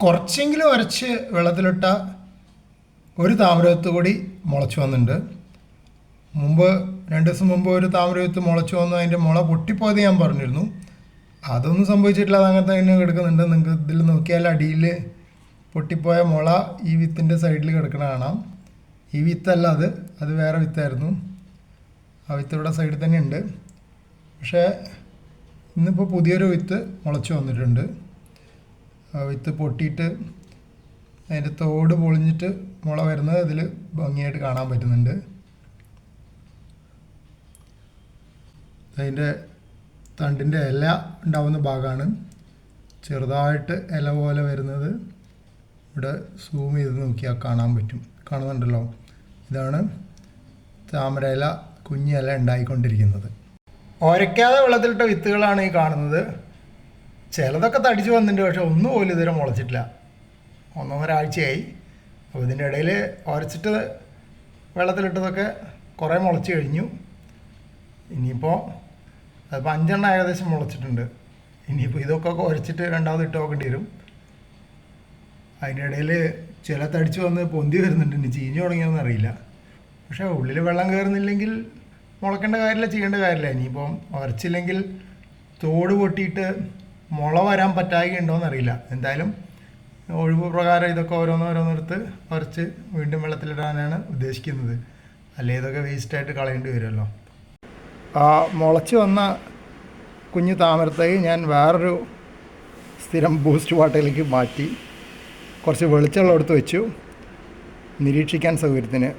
കുറച്ചെങ്കിലും അരച്ച് വെള്ളത്തിലിട്ട ഒരു താമരത്ത് കൂടി മുളച്ചു വന്നിട്ടുണ്ട്. മുമ്പ് രണ്ട് ദിവസം മുമ്പ് ഒരു താമരത്ത് മുളച്ചു വന്നു അതിന്റെ മുള പൊട്ടിപ്പോയത് ഞാൻ പറഞ്ഞിരുന്നു. അതൊന്നും സംഭവിച്ചിട്ടില്ല അത് അങ്ങനെ തന്നെ കിടക്കുന്നുണ്ട്. നിങ്ങൾക്ക് ഇതിൽ നോക്കിയാൽ അടിയിൽ പൊട്ടിപ്പോയ മുള ഈ വിത്തിന്റെ സൈഡിൽ കിടക്കണ കാണാം. ഈ വിത്തല്ല അത് അത് വേറെ വിത്തായിരുന്നു. ആ വിത്ത് ഇവിടെ സൈഡിൽ തന്നെ ഉണ്ട്. പക്ഷേ ഇന്നിപ്പോൾ പുതിയൊരു വിത്ത് മുളച്ചു വന്നിട്ടുണ്ട്. വിത്ത് പൊട്ടിയിട്ട് അതിന്റെ തോട് പൊളിഞ്ഞിട്ട് മുള വരുന്നത് ഇതിൽ ഭംഗിയായിട്ട് കാണാൻ പറ്റുന്നുണ്ട്. അതിന്റെ തണ്ടിന്റെ ഇല ഉണ്ടാവുന്ന ഭാഗമാണ്. ചെറുതായിട്ട് ഇല പോലെ വരുന്നത്. ഇവിടെ സൂം ചെയ്ത് നോക്കിയാൽ കാണാൻ പറ്റും. കാണുന്നുണ്ടല്ലോ. ഇതാണ് താമര ഇല കുഞ്ഞില ഉണ്ടായിക്കൊണ്ടിരിക്കുന്നത്. ഒരയ്ക്കാതെ വെള്ളത്തിലിട്ട വിത്തുകളാണ് ഈ കാണുന്നത്. ചിലതൊക്കെ തടിച്ച് വന്നിട്ടുണ്ട് പക്ഷെ ഒന്നും പോലും ഇതുവരെ മുളച്ചിട്ടില്ല. ഒന്നൊന്നരാഴ്ചയായി. അപ്പോൾ ഇതിന്റെ ഇടയിൽ ഉരച്ചിട്ട് വെള്ളത്തിലിട്ടതൊക്കെ കുറേ മുളച്ച് കഴിഞ്ഞു. ഇനിയിപ്പോൾ അതിപ്പോൾ അഞ്ചെണ്ണം ഏകദേശം മുളച്ചിട്ടുണ്ട്. ഇനിയിപ്പോൾ ഇതൊക്കെ ഉരച്ചിട്ട് രണ്ടാമത് ഇട്ട് നോക്കേണ്ടി വരും. അതിന്റെ ഇടയിൽ ചില തടിച്ച് വന്ന് പൊന്തി വരുന്നുണ്ട്. ഇനി ചീഞ്ഞു തുടങ്ങിയൊന്നും അറിയില്ല. പക്ഷേ ഉള്ളിൽ വെള്ളം കയറുന്നില്ലെങ്കിൽ മുളക്കേണ്ട കാര്യമില്ല ചെയ്യേണ്ട കാര്യമില്ല. ഇനിയിപ്പം ഉരച്ചില്ലെങ്കിൽ തോട് പൊട്ടിയിട്ട് മുള വരാൻ പറ്റായികയുണ്ടോയെന്ന് അറിയില്ല എന്തായാലും ഒഴിവ് പ്രകാരം ഇതൊക്കെ ഓരോന്നോരോന്നെടുത്ത് പറിച്ച് വീണ്ടും വെള്ളത്തിലിടാനാണ് ഉദ്ദേശിക്കുന്നത്. അല്ലേ ഇതൊക്കെ വേസ്റ്റായിട്ട് കളയേണ്ടി വരുമല്ലോ. ആ മുളച്ച് വന്ന കുഞ്ഞു താമരത്തൈ ഞാൻ വേറൊരു സ്ഥിരം ബൂസ്റ്റ് വാട്ടയിലേക്ക് മാറ്റി കുറച്ച് വെളിച്ചെള്ളം എടുത്ത് വെച്ചു. നിരീക്ഷിക്കാൻ സൗകര്യത്തിന്.